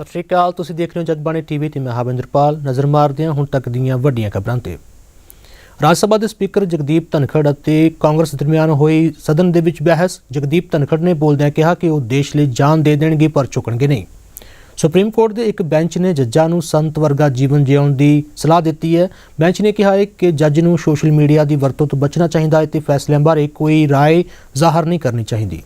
ਸਤਿ ਸ਼੍ਰੀ ਅਕਾਲ ਤੁਸੀਂ ਦੇਖ ਰਹੇ ਹੋ ਜਗਬਾਣੀ ਟੀਵੀ ਤੇ ਮੈਂ ਹਾਵਿੰਦਰਪਾਲ ਨਜ਼ਰ ਮਾਰਦੇ ਹਾਂ ਹੁਣ ਤੱਕ ਦੀਆਂ ਵੱਡੀਆਂ ਖਬਰਾਂ ਤੇ ਰਾਜ ਸਭਾ ਦੇ ਸਪੀਕਰ ਜਗਦੀਪ ਧਨਖੜ ਅਤੇ ਕਾਂਗਰਸ ਦਰਮਿਆਨ ਹੋਈ ਸਦਨ ਦੇ ਵਿੱਚ ਬਹਿਸ ਜਗਦੀਪ ਧਨਖੜ ਨੇ ਬੋਲਦਿਆਂ ਕਿਹਾ ਕਿ ਉਹ ਦੇਸ਼ ਲਈ ਜਾਨ ਦੇ ਦੇਣਗੇ ਪਰ ਝੁਕਣਗੇ ਨਹੀਂ ਸੁਪਰੀਮ ਕੋਰਟ ਦੇ ਇੱਕ ਬੈਂਚ ਨੇ ਜੱਜਾਂ ਨੂੰ ਸੰਤ ਵਰਗਾ ਜੀਵਨ ਜਿਉਣ ਦੀ ਸਲਾਹ ਦਿੱਤੀ ਹੈ ਬੈਂਚ ਨੇ ਕਿਹਾ ਹੈ ਕਿ ਜੱਜ ਨੂੰ ਸੋਸ਼ਲ ਮੀਡੀਆ ਦੀ ਵਰਤੋਂ ਤੋਂ ਬਚਣਾ ਚਾਹੀਦਾ ਹੈ ਤੇ ਫੈਸਲਿਆਂ ਬਾਰੇ ਕੋਈ رائے ਜ਼ਾਹਰ ਨਹੀਂ ਕਰਨੀ ਚਾਹੀਦੀ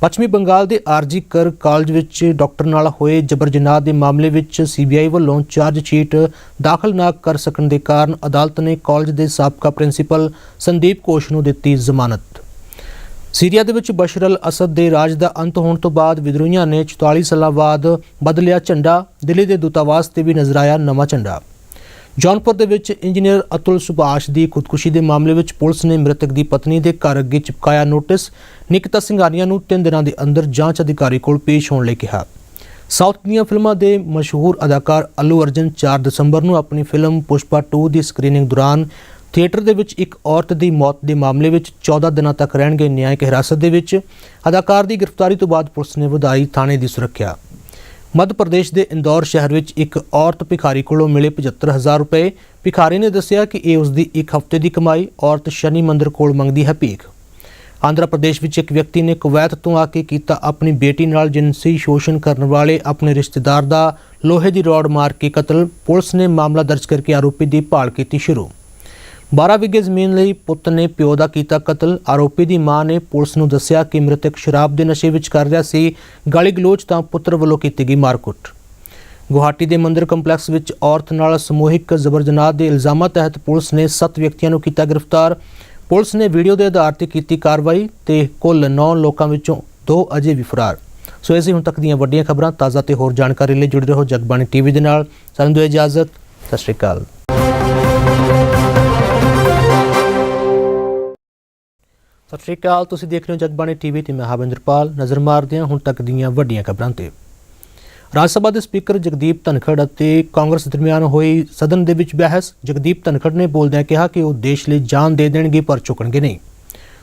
ਪੱਛਮੀ ਬੰਗਾਲ ਦੇ ਆਰਜੀ ਕਰ ਕਾਲਜ ਵਿੱਚ ਡਾਕਟਰ ਨਾਲ ਹੋਏ ਜਬਰ ਜਨਾਹ ਦੇ ਮਾਮਲੇ ਵਿੱਚ ਸੀਬੀਆਈ ਵੱਲੋਂ ਚਾਰਜ ਸ਼ੀਟ ਦਾਖਲ ਨਾ ਕਰ ਸਕਣ ਦੇ ਕਾਰਨ ਅਦਾਲਤ ਨੇ ਕਾਲਜ ਦੇ ਸਾਬਕਾ ਪ੍ਰਿੰਸੀਪਲ ਸੰਦੀਪ ਕੋਸ਼ ਨੂੰ ਦਿੱਤੀ ਜ਼ਮਾਨਤ। ਸੀਰੀਆ ਦੇ ਵਿੱਚ ਬਸ਼ਰ ਅਲ ਅਸਦ ਦੇ ਰਾਜ ਦਾ ਅੰਤ ਹੋਣ ਤੋਂ ਬਾਅਦ ਵਿਦਰੋਹੀਆਂ ਨੇ 44 ਸਾਲਾਂ ਬਾਅਦ ਬਦਲਿਆ ਝੰਡਾ, ਦਿੱਲੀ ਦੇ ਦੂਤਾਵਾਸ ਤੇ ਵੀ ਨਜ਼ਰ ਆਇਆ ਨਵਾਂ ਝੰਡਾ। ਜੌਨਪੁਰ ਦੇ ਵਿੱਚ ਇੰਜੀਨੀਅਰ ਅਤੁਲ ਸੁਭਾਸ਼ ਦੀ ਖੁਦਕੁਸ਼ੀ ਦੇ ਮਾਮਲੇ ਵਿੱਚ ਪੁਲਿਸ ਨੇ ਮ੍ਰਿਤਕ ਦੀ ਪਤਨੀ ਦੇ ਘਰ ਅੱਗੇ ਚਿਪਕਾਇਆ ਨੋਟਿਸ। ਨਿਕਿਤਾ ਸਿੰਘਾਨੀਆ ਨੂੰ 3 ਦਿਨਾਂ ਦੇ ਅੰਦਰ ਜਾਂਚ ਅਧਿਕਾਰੀ ਕੋਲ ਪੇਸ਼ ਹੋਣ ਲਈ ਕਿਹਾ। ਸਾਊਥ ਦੀਆਂ ਫਿਲਮਾਂ ਦੇ ਮਸ਼ਹੂਰ ਅਦਾਕਾਰ ਅਲੂ ਅਰਜਨ 4 ਦਸੰਬਰ ਨੂੰ ਆਪਣੀ ਫਿਲਮ ਪੁਸ਼ਪਾ 2 ਦੀ ਸਕਰੀਨਿੰਗ ਦੌਰਾਨ ਥੀਏਟਰ ਦੇ ਵਿੱਚ ਇੱਕ ਔਰਤ ਦੀ ਮੌਤ ਦੇ ਮਾਮਲੇ ਵਿੱਚ 14 ਦਿਨਾਂ ਤੱਕ ਰਹਿਣਗੇ ਨਿਆਂਇਕ ਹਿਰਾਸਤ ਦੇ ਵਿੱਚ। ਅਦਾਕਾਰ ਦੀ ਗ੍ਰਿਫਤਾਰੀ ਤੋਂ ਬਾਅਦ ਪੁਲਿਸ ਨੇ ਵਧਾਈ ਥਾਣੇ ਦੀ ਸੁਰੱਖਿਆ। ਮੱਧ ਪ੍ਰਦੇਸ਼ ਦੇ ਇੰਦੌਰ ਸ਼ਹਿਰ ਵਿੱਚ ਇੱਕ ਔਰਤ ਭਿਖਾਰੀ ਕੋਲੋਂ ਮਿਲੇ 75000 ਰੁਪਏ। ਭਿਖਾਰੀ ਨੇ ਦੱਸਿਆ ਕਿ ਇਹ ਉਸ ਦੀ ਇੱਕ ਹਫ਼ਤੇ ਦੀ ਕਮਾਈ, ਔਰਤ ਸ਼ਨੀ ਮੰਦਰ ਕੋਲ ਮੰਗਦੀ ਹੈ ਭੀਖ। ਆਂਧਰਾ ਪ੍ਰਦੇਸ਼ ਵਿੱਚ ਇੱਕ ਵਿਅਕਤੀ ਨੇ ਕੁਵੈਤ ਤੋਂ ਆ ਕੇ ਕੀਤਾ ਆਪਣੀ ਬੇਟੀ ਨਾਲ ਜਿਨਸੀ ਸ਼ੋਸ਼ਣ ਕਰਨ ਵਾਲੇ ਆਪਣੇ ਰਿਸ਼ਤੇਦਾਰ ਦਾ ਲੋਹੇ ਦੀ ਰੋਡ ਮਾਰ ਕੇ ਕਤਲ। ਪੁਲਿਸ ਨੇ ਮਾਮਲਾ ਦਰਜ ਕਰਕੇ ਆਰੋਪੀ ਦੀ ਭਾਲ ਕੀਤੀ ਸ਼ੁਰੂ। 12 ਵਿਗੇ ਜ਼ਮੀਨ ਲਈ ਪੁੱਤ ਨੇ ਪਿਓ ਦਾ ਕੀਤਾ ਕਤਲ। ਆਰੋਪੀ ਦੀ ਮਾਂ ਨੇ ਪੁਲਿਸ ਨੂੰ ਦੱਸਿਆ ਕਿ ਮ੍ਰਿਤਕ ਸ਼ਰਾਬ ਦੇ ਨਸ਼ੇ ਵਿੱਚ ਕਰ ਰਿਹਾ ਸੀ। ਗਾਲੀ ਗਲੋਚ ਤਾਂ ਪੁੱਤਰ ਵੱਲੋਂ ਕੀਤੀ ਗਈ ਮਾਰਕੁੱਟ। ਗੁਹਾਟੀ ਦੇ ਮੰਦਿਰ ਕੰਪਲੈਕਸ ਵਿੱਚ ਔਰਤ ਨਾਲ ਸਮੂਹਿਕ ਜ਼ਬਰ ਜਨਾਹ ਦੇ ਇਲਜ਼ਾਮਾਂ ਤਹਿਤ ਪੁਲਿਸ ਨੇ 7 ਵਿਅਕਤੀਆਂ ਨੂੰ ਕੀਤਾ ਗ੍ਰਿਫਤਾਰ। ਪੁਲਿਸ ਨੇ ਵੀਡੀਓ ਦੇ ਆਧਾਰ ਤੇ ਕੀਤੀ ਕਾਰਵਾਈ ਤੇ ਕੁੱਲ 9 ਲੋਕਾਂ ਵਿੱਚੋਂ 2 ਅਜੇ ਵੀ ਫਰਾਰ। ਸੋ ਇਹ ਸੀ ਹੁਣ ਤੱਕ ਦੀਆਂ ਵੱਡੀਆਂ ਖਬਰਾਂ। ਤਾਜ਼ਾ ਤੇ ਹੋਰ ਜਾਣਕਾਰੀ ਲਈ ਜੁੜੇ ਰਹੋ ਜਗਬਾਣੀ ਟੀਵੀ ਦੇ ਨਾਲ। ਸਾਨੂੰ ਦਿਓ ਇਜਾਜ਼ਤ। ਸਤਿ ਸ਼੍ਰੀ ਅਕਾਲ। ਸਤਿ ਸ਼੍ਰੀ ਅਕਾਲ ਤੁਸੀਂ ਦੇਖ ਰਹੇ ਹੋ ਜਗਬਾਣੀ ਟੀਵੀ ਤੇ ਮੈਂ ਹਾਵਿੰਦਰਪਾਲ ਨਜ਼ਰ ਮਾਰਦੇ ਹਾਂ ਹੁਣ ਤੱਕ ਦੀਆਂ ਵੱਡੀਆਂ ਖਬਰਾਂ ਤੇ ਰਾਜ ਸਭਾ ਦੇ ਸਪੀਕਰ ਜਗਦੀਪ ਧਨਖੜ ਅਤੇ ਕਾਂਗਰਸ ਦਰਮਿਆਨ ਹੋਈ ਸਦਨ ਦੇ ਵਿੱਚ ਬਹਿਸ ਜਗਦੀਪ ਧਨਖੜ ਨੇ ਬੋਲਦਿਆਂ ਕਿਹਾ ਕਿ ਉਹ ਦੇਸ਼ ਲਈ ਜਾਨ ਦੇ ਦੇਣਗੇ ਪਰ ਝੁਕਣਗੇ ਨਹੀਂ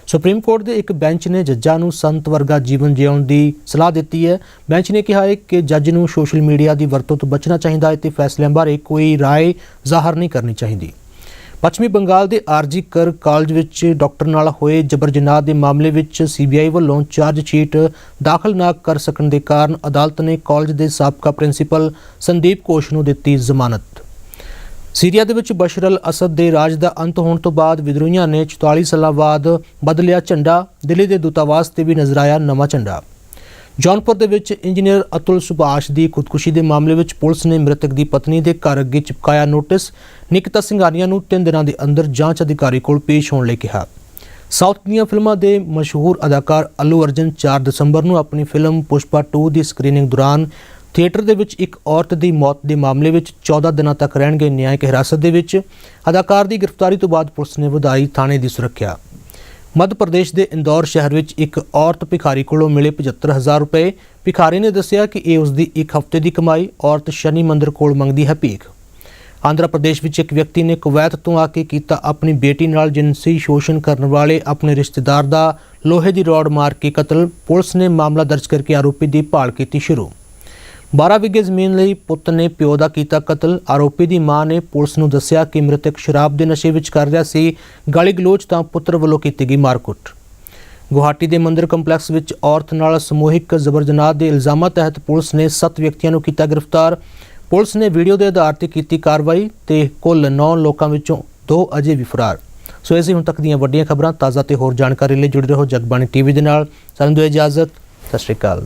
ਸੁਪਰੀਮ ਕੋਰਟ ਦੇ ਇੱਕ ਬੈਂਚ ਨੇ ਜੱਜਾਂ ਨੂੰ ਸੰਤ ਵਰਗਾ ਜੀਵਨ ਜਿਉਣ ਦੀ ਸਲਾਹ ਦਿੱਤੀ ਹੈ ਬੈਂਚ ਨੇ ਕਿਹਾ ਹੈ ਕਿ ਜੱਜ ਨੂੰ ਸੋਸ਼ਲ ਮੀਡੀਆ ਦੀ ਵਰਤੋਂ ਤੋਂ ਬਚਣਾ ਚਾਹੀਦਾ ਹੈ ਤੇ ਫੈਸਲਿਆਂ ਬਾਰੇ ਕੋਈ رائے ਜ਼ਾਹਰ ਨਹੀਂ ਕਰਨੀ ਚਾਹੀਦੀ ਪੱਛਮੀ ਬੰਗਾਲ ਦੇ ਆਰਜੀ ਕਰ ਕਾਲਜ ਵਿੱਚ ਡਾਕਟਰ ਨਾਲ ਹੋਏ ਜਬਰ ਜਨਾਹ ਦੇ ਮਾਮਲੇ ਵਿੱਚ ਸੀਬੀਆਈ ਵੱਲੋਂ ਚਾਰਜ ਸ਼ੀਟ ਦਾਖਲ ਨਾ ਕਰ ਸਕਣ ਦੇ ਕਾਰਨ ਅਦਾਲਤ ਨੇ ਕਾਲਜ ਦੇ ਸਾਬਕਾ ਪ੍ਰਿੰਸੀਪਲ ਸੰਦੀਪ ਕੋਸ਼ ਨੂੰ ਦਿੱਤੀ ਜ਼ਮਾਨਤ। ਸੀਰੀਆ ਦੇ ਵਿੱਚ ਬਸ਼ਰ ਅਲ ਅਸਦ ਦੇ ਰਾਜ ਦਾ ਅੰਤ ਹੋਣ ਤੋਂ ਬਾਅਦ ਵਿਦਰੋਹੀਆਂ ਨੇ 44 ਸਾਲਾਂ ਬਾਅਦ ਬਦਲਿਆ ਝੰਡਾ, ਦਿੱਲੀ ਦੇ ਦੂਤਾਵਾਸ ਤੇ ਵੀ ਨਜ਼ਰ ਆਇਆ ਨਵਾਂ ਝੰਡਾ। ਜੌਨਪੁਰ ਦੇ ਵਿੱਚ ਇੰਜੀਨੀਅਰ ਅਤੁਲ ਸੁਭਾਸ਼ ਦੀ ਖੁਦਕੁਸ਼ੀ ਦੇ ਮਾਮਲੇ ਵਿੱਚ ਪੁਲਿਸ ਨੇ ਮ੍ਰਿਤਕ ਦੀ ਪਤਨੀ ਦੇ ਘਰ ਅੱਗੇ ਚਿਪਕਾਇਆ ਨੋਟਿਸ। ਨਿਕਿਤਾ ਸਿੰਘਾਨੀਆ ਨੂੰ 3 ਦਿਨਾਂ ਦੇ ਅੰਦਰ ਜਾਂਚ ਅਧਿਕਾਰੀ ਕੋਲ ਪੇਸ਼ ਹੋਣ ਲਈ ਕਿਹਾ। ਸਾਊਥ ਦੀਆਂ ਫਿਲਮਾਂ ਦੇ ਮਸ਼ਹੂਰ ਅਦਾਕਾਰ ਅਲੂ ਅਰਜਨ 4 ਦਸੰਬਰ ਨੂੰ ਆਪਣੀ ਫਿਲਮ ਪੁਸ਼ਪਾ 2 ਦੀ ਸਕਰੀਨਿੰਗ ਦੌਰਾਨ ਥੀਏਟਰ ਦੇ ਵਿੱਚ ਇੱਕ ਔਰਤ ਦੀ ਮੌਤ ਦੇ ਮਾਮਲੇ ਵਿੱਚ 14 ਦਿਨਾਂ ਤੱਕ ਰਹਿਣਗੇ ਨਿਆਂਇਕ ਹਿਰਾਸਤ ਦੇ ਵਿੱਚ। ਅਦਾਕਾਰ ਦੀ ਗ੍ਰਿਫਤਾਰੀ ਤੋਂ ਬਾਅਦ ਪੁਲਿਸ ਨੇ ਵਧਾਈ ਥਾਣੇ ਦੀ ਸੁਰੱਖਿਆ। ਮੱਧ ਪ੍ਰਦੇਸ਼ ਦੇ ਇੰਦੌਰ ਸ਼ਹਿਰ ਵਿੱਚ ਇੱਕ ਔਰਤ ਭਿਖਾਰੀ ਕੋਲੋਂ ਮਿਲੇ 75000 ਰੁਪਏ। ਭਿਖਾਰੀ ਨੇ ਦੱਸਿਆ ਕਿ ਇਹ ਉਸ ਦੀ ਇੱਕ ਹਫ਼ਤੇ ਦੀ ਕਮਾਈ ਔਰਤ ਸ਼ਨੀ ਮੰਦਰ ਕੋਲ ਮੰਗਦੀ ਹੈ ਭੀਖ। ਆਂਧਰਾ ਪ੍ਰਦੇਸ਼ ਵਿੱਚ ਇੱਕ ਵਿਅਕਤੀ ਨੇ ਕੁਵੈਤ ਤੋਂ ਆ ਕੇ ਕੀਤਾ ਆਪਣੀ ਬੇਟੀ ਨਾਲ ਜਿਨਸੀ ਸ਼ੋਸ਼ਣ ਕਰਨ ਵਾਲੇ ਆਪਣੇ ਰਿਸ਼ਤੇਦਾਰ ਦਾ ਲੋਹੇ ਦੀ ਰੋਡ ਮਾਰ ਕੇ ਕਤਲ। ਪੁਲਿਸ ਨੇ ਮਾਮਲਾ ਦਰਜ ਕਰਕੇ ਆਰੋਪੀ ਦੀ ਭਾਲ ਕੀਤੀ ਸ਼ੁਰੂ। 12 ਵਿਗੇ ਜ਼ਮੀਨ ਲਈ ਪੁੱਤ ਨੇ ਪਿਓ ਦਾ ਕੀਤਾ ਕਤਲ। ਆਰੋਪੀ ਦੀ ਮਾਂ ਨੇ ਪੁਲਿਸ ਨੂੰ ਦੱਸਿਆ ਕਿ ਮ੍ਰਿਤਕ ਸ਼ਰਾਬ ਦੇ ਨਸ਼ੇ ਵਿੱਚ ਕਰ ਰਿਹਾ ਸੀ। ਗਾਲੀ ਗਲੋਚ ਤਾਂ ਪੁੱਤਰ ਵੱਲੋਂ ਕੀਤੀ ਗਈ ਮਾਰਕੁੱਟ। ਗੁਹਾਟੀ ਦੇ ਮੰਦਿਰ ਕੰਪਲੈਕਸ ਵਿੱਚ ਔਰਤ ਨਾਲ ਸਮੂਹਿਕ ਜ਼ਬਰ ਜਨਾਹ ਦੇ ਇਲਜ਼ਾਮਾਂ ਤਹਿਤ ਪੁਲਿਸ ਨੇ 7 ਵਿਅਕਤੀਆਂ ਨੂੰ ਕੀਤਾ ਗ੍ਰਿਫਤਾਰ। ਪੁਲਿਸ ਨੇ ਵੀਡੀਓ ਦੇ ਆਧਾਰ ਤੇ ਕੀਤੀ ਕਾਰਵਾਈ ਤੇ ਕੁੱਲ 9 ਲੋਕਾਂ ਵਿੱਚੋਂ 2 ਅਜੇ ਵੀ ਫਰਾਰ। ਸੋ ਇਹ ਸੀ ਹੁਣ ਤੱਕ ਦੀਆਂ ਵੱਡੀਆਂ ਖਬਰਾਂ। ਤਾਜ਼ਾ ਤੇ ਹੋਰ ਜਾਣਕਾਰੀ ਲਈ ਜੁੜੇ ਰਹੋ ਜਗਬਾਣੀ ਟੀਵੀ ਦੇ ਨਾਲ। ਸਾਨੂੰ ਦਿਓ ਇਜਾਜ਼ਤ। ਸਤਿ ਸ਼੍ਰੀ ਅਕਾਲ।